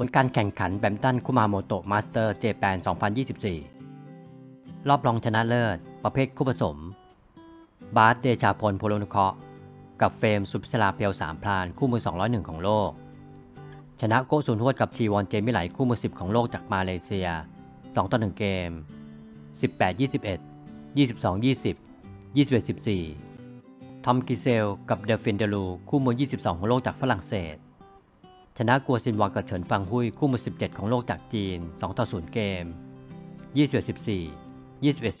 ผลการแข่งขันแบมตันคุมาโมโตะมาสเตอร์เจแปน2024 รอบรองชนะเลิศ ประเภทคู่ผสม บาสเดชาพลโพลนุเคราะห์กับเฟรมสุพิศราเพียวสามพลานคู่มือ 201 ของโลก ชนะโกสุนทวดกับทีวอนเจมิไหลคู่มือ 10 ของโลกจากมาเลเซีย 2 ต่อ 1 เกม 18 21 22 20 21 14ทอมกิเซลกับเดฟินเดลูคู่มือ 22 ของโลกจากฝรั่งเศส ชนะกัวซินวางกับเฉินฟังฮุยคู่มือ 17 ของโลกจากจีน 2 ต่อ 0 เกม 21 14 21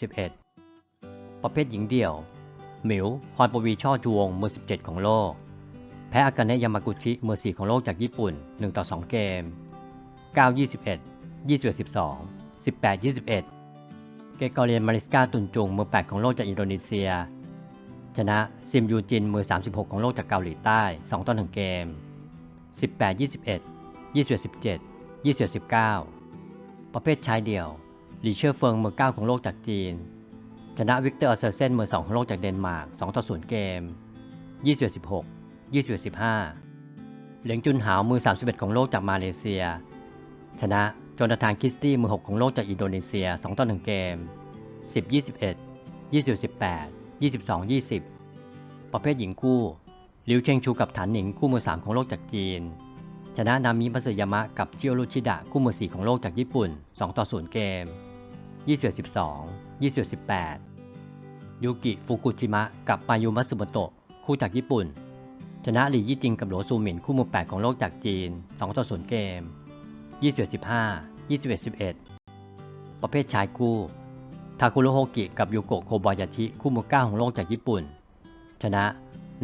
11 ประเภทหญิงเดี่ยว หมิวฮอนปวีช่อจวงมือ 17 ของโลก แพ้อากาเนะยามากุชิมือ 4 ของโลกจากญี่ปุ่น 1 ต่อ 2 เกม 9 21 21 12 18 21 เกกอเรียนมาริสกาตุนจุงมือ 8 ของโลกจากอินโดนีเซีย ชนะซิมยูจินมือ 36 ของโลกจากเกาหลีใต้ 2 ต่อ 1 เกม 18 21 21 17 21 19 ประเภทชายเดี่ยวลีเชอร์เฟิงมือ9ของโลกจากจีน ชนะวิกเตอร์อเซอร์เซนมือ2ของโลกจากเดนมาร์ก2ต่อ0เกม 21 16 21 15 เหลียงจุนหาวมือ 31 ของโลกจากมาเลเซีย ชนะโจนาธานคิสตี้มือ 6 ของโลกจากอินโดนีเซีย2ต่อ1เกม 10 21 20 18 22 20 ประเภทหญิงคู่ ลิวเชงชูกับฐานหนิงคู่มือ 3 ของโลกจากจีน ชนะนามิมัสยามะกับเชียวรุชิดะคู่มือ 4 ของโลกจากญี่ปุ่น 2 ต่อ 0 เกม21 12 21 18 ยูกิฟุกุจิมะกับมายุมัสึโมโตะคู่จากญี่ปุ่น ชนะหลี่ยี่จิงกับโหลซูหมินคู่มือ 8 ของโลกจากจีน 2 ต่อ 0 เกม21 15 21 11 ประเภทชายคู่ทาคุโรโฮกิกับยูโกะโคบายาชิคู่มือ 9 ของโลกจากญี่ปุ่น ชนะ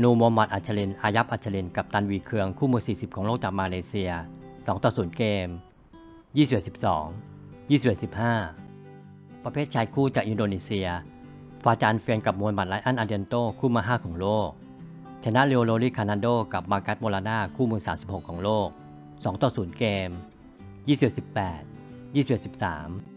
นูโมมัดอัชเลนอายับอัชเลนกับตันวีเครืองคู่มือ 40 ของโลกจากมาเลเซีย 2 ต่อ 0 เกม 21 12 21 15 ประเภทชายคู่จากอินโดนีเซีย ฟาจานเฟียนกับมวยหมัดไลอันอาเดนโตคู่มือ 5 ของโลกชนะเรียวโรลิคานาโดกับมากัสโมลาน่าคู่มือ 36 ของโลก 2 ต่อ 0 เกม 21 18 21 13